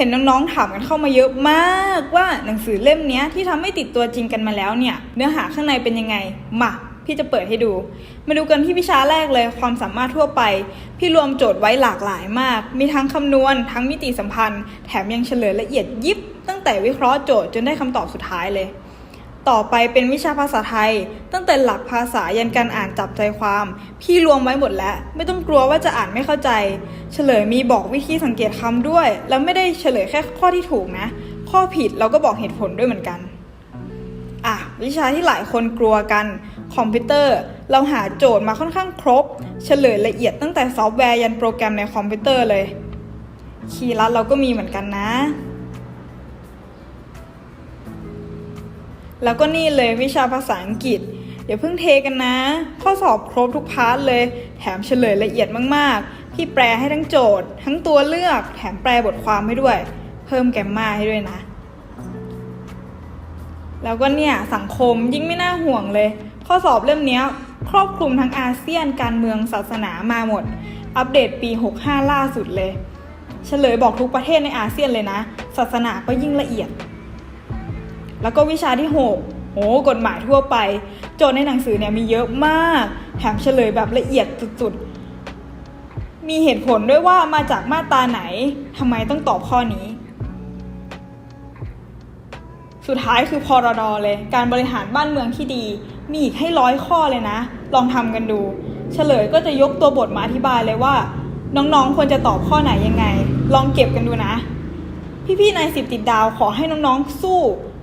ห็นน้องๆถามกันเข้ามาเยอะมากว่าหนังสือเล่มนี้ที่ทำให้ติดตัวจริงกันมาแล้วเนี่ย เนื้อหาข้างในเป็นยังไงมาพี่จะเปิดให้ดู มาดูกันที่วิชาแรกเลยความสามารถทั่วไป พี่รวมโจทย์ไว้หลากหลายมาก มีทั้งคำนวณ ทั้งมิติสัมพันธ์ แถมยังเฉลยละเอียดยิบ ตั้งแต่วิเคราะห์โจทย์จนได้คำตอบสุดท้ายเลย ต่อไปเป็นวิชาภาษาไทย ตั้งแต่หลักภาษายันการอ่านจับใจความ พี่รวมไว้หมดแล้ว ไม่ต้องกลัวว่าจะอ่านไม่เข้าใจ เฉลยมีบอกวิธีสังเกตคำด้วย แล้วไม่ได้เฉลยแค่ข้อที่ถูกนะ ข้อผิดเราก็บอกเหตุผลด้วยเหมือนกันอะวิชาที่หลายคนกลัวกัน คอมพิวเตอร์ เราหาโจทย์มาค่อนข้างครบ เฉลยละเอียดตั้งแต่ซอฟต์แวร์ยันโปรแกรมในคอมพิวเตอร์เลย คีย์ลัดเราก็มีเหมือนกันนะ แล้วก็นี่เลยวิชาภาษาอังกฤษเดี๋ยวเพิ่งเทกันนะ ข้อสอบครบทุกพาร์ทเลย แถมเฉลยละเอียดมากๆ พี่แปลให้ทั้งโจทย์ ทั้งตัวเลือกแถมแปลบทความให้ด้วย เพิ่มแกมมาให้ด้วยนะ แล้วก็เนี่ย สังคมยิ่งไม่น่าห่วงเลย ข้อสอบเล่มนี้ครอบคลุมทั้งอาเซียนการเมืองศาสนามาหมด อัปเดตปี 65 ล่าสุดเลย เฉลยบอกทุกประเทศในอาเซียนเลยนะ ศาสนาก็ยิ่งละเอียด แล้วก็วิชาที่ 6โอ้กฎหมายทั่วไป โจทย์ในหนังสือเนี่ยมีเยอะมาก แถมเฉลยแบบละเอียดสุดๆ มีเหตุผลด้วยว่ามาจากมาตราไหนทำไมต้องตอบข้อนี้ สุดท้ายคือพอรดอเลย การบริหารบ้านเมืองที่ดี มีอีกให้ร้อยข้อเลยนะ ลองทำกันดู เฉลยก็จะยกตัวบทมาอธิบายเลยว่า น้องๆ ควรจะตอบข้อไหนยังไง ลองเก็บกันดูนะ พี่ๆนายสิบติดดาวขอให้น้องๆสู้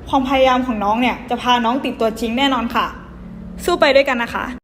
ความพยายามของน้องเนี่ยจะพาน้องติดตัวจริงแน่นอนค่ะ สู้ไปด้วยกันนะคะ